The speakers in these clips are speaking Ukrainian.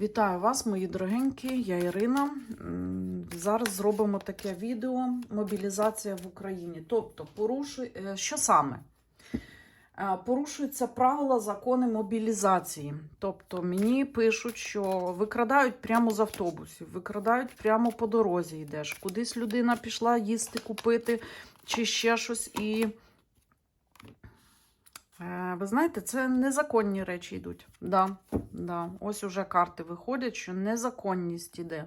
Вітаю вас, мої дорогенькі, я Ірина. Зараз зробимо таке відео мобілізація в Україні. Тобто, порушуй, е, що саме? Е, Порушуються правила закони мобілізації. Тобто мені пишуть, що викрадають прямо з автобусів, викрадають прямо по дорозі йдеш. Кудись людина пішла їсти, купити чи ще щось. І Ви знаєте, це незаконні речі йдуть. Да, да. Ось уже карти виходять, що незаконність іде.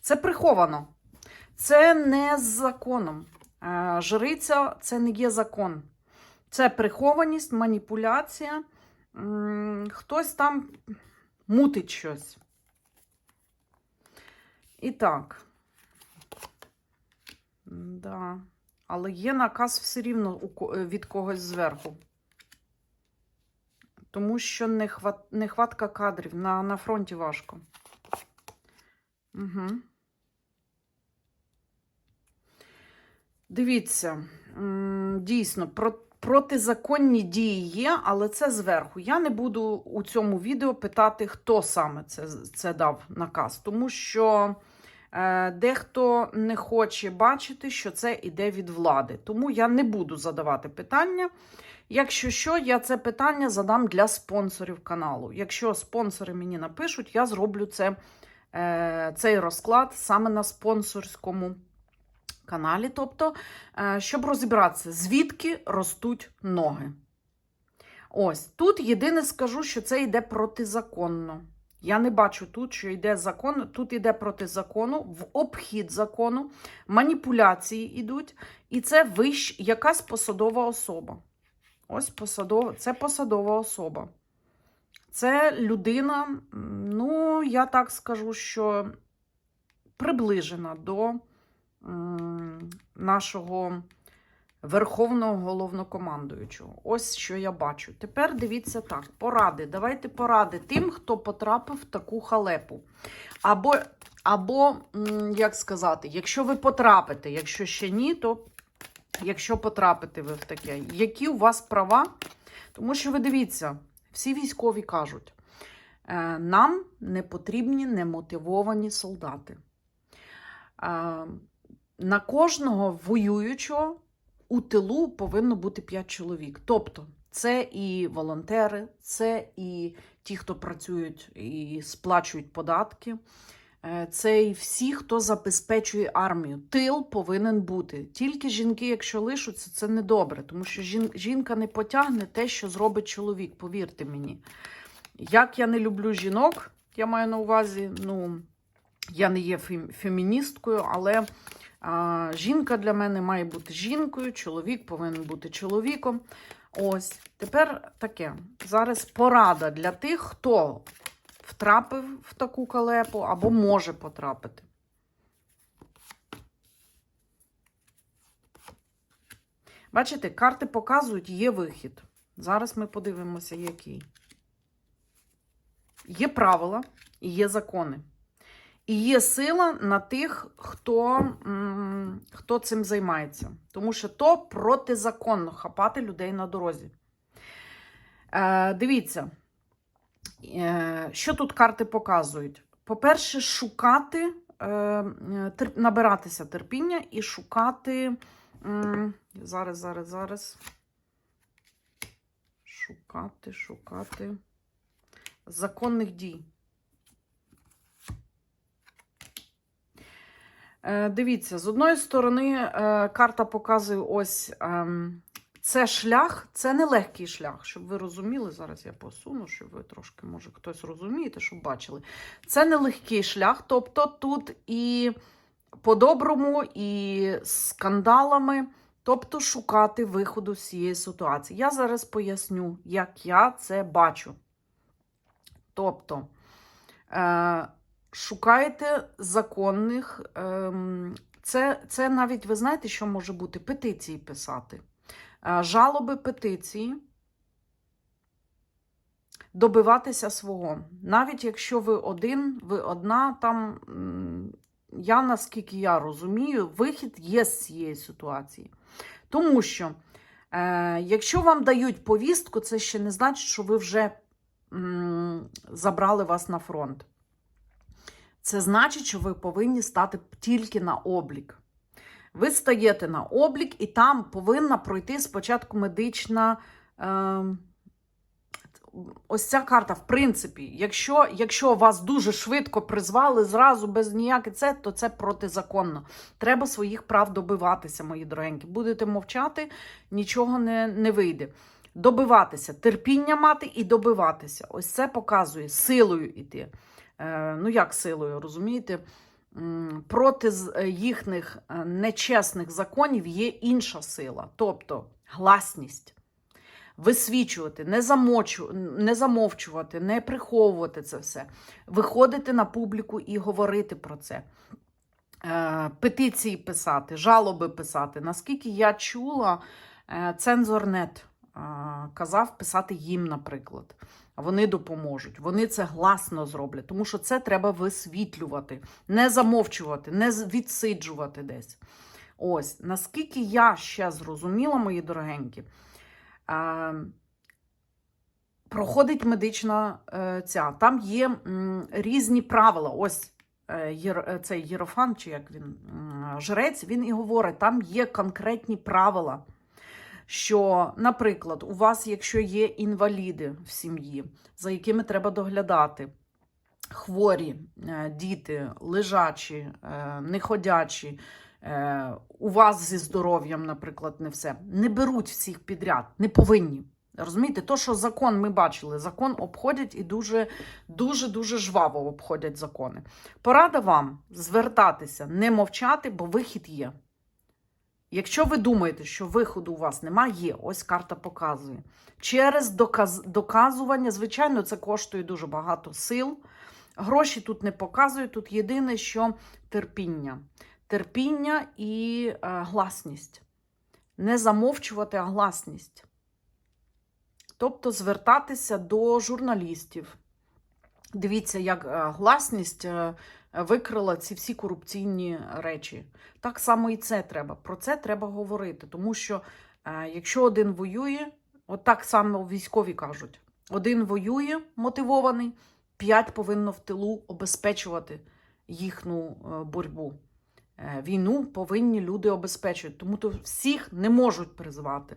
Це приховано. Це не з законом. Е, Жриця це не є закон. Це прихованість, маніпуляція. Хтось там мутить щось. І так. Да. Але є наказ все рівно е, від когось зверху. Тому що нехватка кадрів на, на фронті важко. Угу. Дивіться, дійсно, протизаконні дії є, але це зверху. Я не буду у цьому відео питати, хто саме це, це дав наказ, тому що е, дехто не хоче бачити, що це іде від влади. Тому я не буду задавати питання. Якщо що, я це питання задам для спонсорів каналу. Якщо спонсори мені напишуть, я зроблю це, е, цей розклад саме на спонсорському каналі. Тобто, е, щоб розібратися, звідки ростуть ноги. Ось тут єдине скажу, що це йде протизаконно. Я не бачу тут, що йде закон, тут йде проти закону, в обхід закону, маніпуляції йдуть, і це вищ, якась посадова особа. Ось посадова, це посадова особа. Це людина, ну, я так скажу, що приближена до нашого верховного головнокомандуючого. Ось що я бачу. Тепер дивіться так: поради. Давайте поради тим, хто потрапив в таку халепу. Або, або як сказати, якщо ви потрапите, якщо ще ні, то якщо потрапите ви в таке, які у вас права? Тому що ви дивіться, всі військові кажуть, е, нам не потрібні немотивовані солдати. Е, На кожного воюючого у тилу повинно бути 5 чоловік. Тобто, це і волонтери, це і ті, хто працюють і сплачують податки. Е, Це і всі, хто забезпечує армію. Тил повинен бути. Тільки жінки, якщо лишаться, це недобре, тому що жінка не потягне те, що зробить чоловік, повірте мені. Як я не люблю жінок, я маю на увазі, ну, я не є феміністкою, але а, жінка для мене має бути жінкою, чоловік повинен бути чоловіком. Ось, тепер таке. Зараз порада для тих, хто втрапив в таку калепу або може потрапити. Бачите, карти показують, є вихід. Зараз ми подивимося, який. Є правила і є закони. І є сила на тих, хто, хто цим займається. Тому що то протизаконно хапати людей на дорозі. Е, дивіться, що тут карти показують? По-перше, шукати, е, набиратися терпіння і шукати. зараз, зараз, зараз. Шукати, шукати законних дій. Е, Дивіться, з одної сторони, е, карта показує ось ем, це шлях, це не легкий шлях, щоб ви розуміли. Зараз я посуну, щоб ви трошки, може, хтось розумієте, щоб бачили. Це не легкий шлях, тобто тут і по-доброму, і скандалами, тобто шукати виходу з цієї ситуації. Я зараз поясню, як я це бачу. Тобто, е, шукайте законних. ем, Це, це навіть, ви знаєте, що може бути? Петиції писати. Е, Жалоби петиції. Добиватися свого. Навіть якщо ви один, ви одна, там, я наскільки я розумію, вихід є з цієї ситуації. Тому що, е, якщо вам дають повістку, це ще не значить, що ви вже забрали вас на фронт. Це значить, що ви повинні стати тільки на облік. Ви стаєте на облік, і там повинна пройти спочатку медична. Е, ось ця карта, в принципі, якщо, якщо вас дуже швидко призвали зразу без ніяких це, то це протизаконно. Треба своїх прав добиватися, мої дорогенькі. Будете мовчати, нічого не, не вийде. Добиватися, терпіння мати і добиватися. Ось це показує силою іти. Е, ну, як силою, розумієте? Проти е, їхніх е, нечесних законів є інша сила, тобто гласність. Висвічувати, не, замочу, не замовчувати, не приховувати це все, виходити на публіку і говорити про це. Е, Петиції писати, жалоби писати. Наскільки я чула, цензорнет казав писати їм, наприклад. Вони допоможуть, вони це гласно зроблять, тому що це треба висвітлювати, не замовчувати, не відсиджувати десь. Ось, наскільки я ще зрозуміла, мої дорогенькі, е, проходить медична е, ця. Там є різні правила. Ось е, цей єрофан, чи як він, жрець, він і говорить, там є конкретні правила. Що, наприклад, у вас, якщо є інваліди в сім'ї, за якими треба доглядати, хворі е, діти, лежачі, е, неходячі, е, у вас зі здоров'ям, наприклад, не все, не беруть всіх підряд, не повинні. Розумієте, то, що закон ми бачили, закон обходять і дуже, дуже, дуже жваво обходять закони. Порада вам звертатися, не мовчати, бо вихід є. Якщо ви думаєте, що виходу у вас немає, є, ось карта показує. Через доказ, доказування, звичайно, це коштує дуже багато сил. Гроші тут не показують, тут єдине, що терпіння. Терпіння і е, гласність. Не замовчувати, а гласність. Тобто звертатися до журналістів. Дивіться, як е, гласність е, викрила ці всі корупційні речі. Так само і це треба. Про це треба говорити. Тому що е, якщо один воює, от так само військові кажуть: один воює мотивований, п'ять повинно в тилу обезпечувати їхню е, боротьбу. Е, Війну повинні люди обезпечувати, тому то всіх не можуть призвати.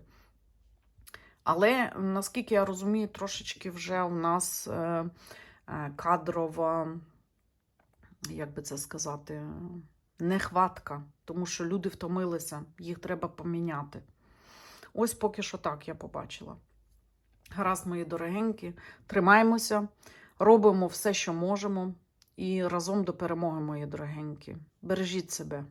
Але наскільки я розумію, трошечки вже у нас кадрова, як би це сказати, нехватка, тому що люди втомилися, їх треба поміняти. Ось поки що так я побачила. Гаразд, мої дорогенькі, тримаємося, робимо все, що можемо, і разом до перемоги, мої дорогенькі. Бережіть себе.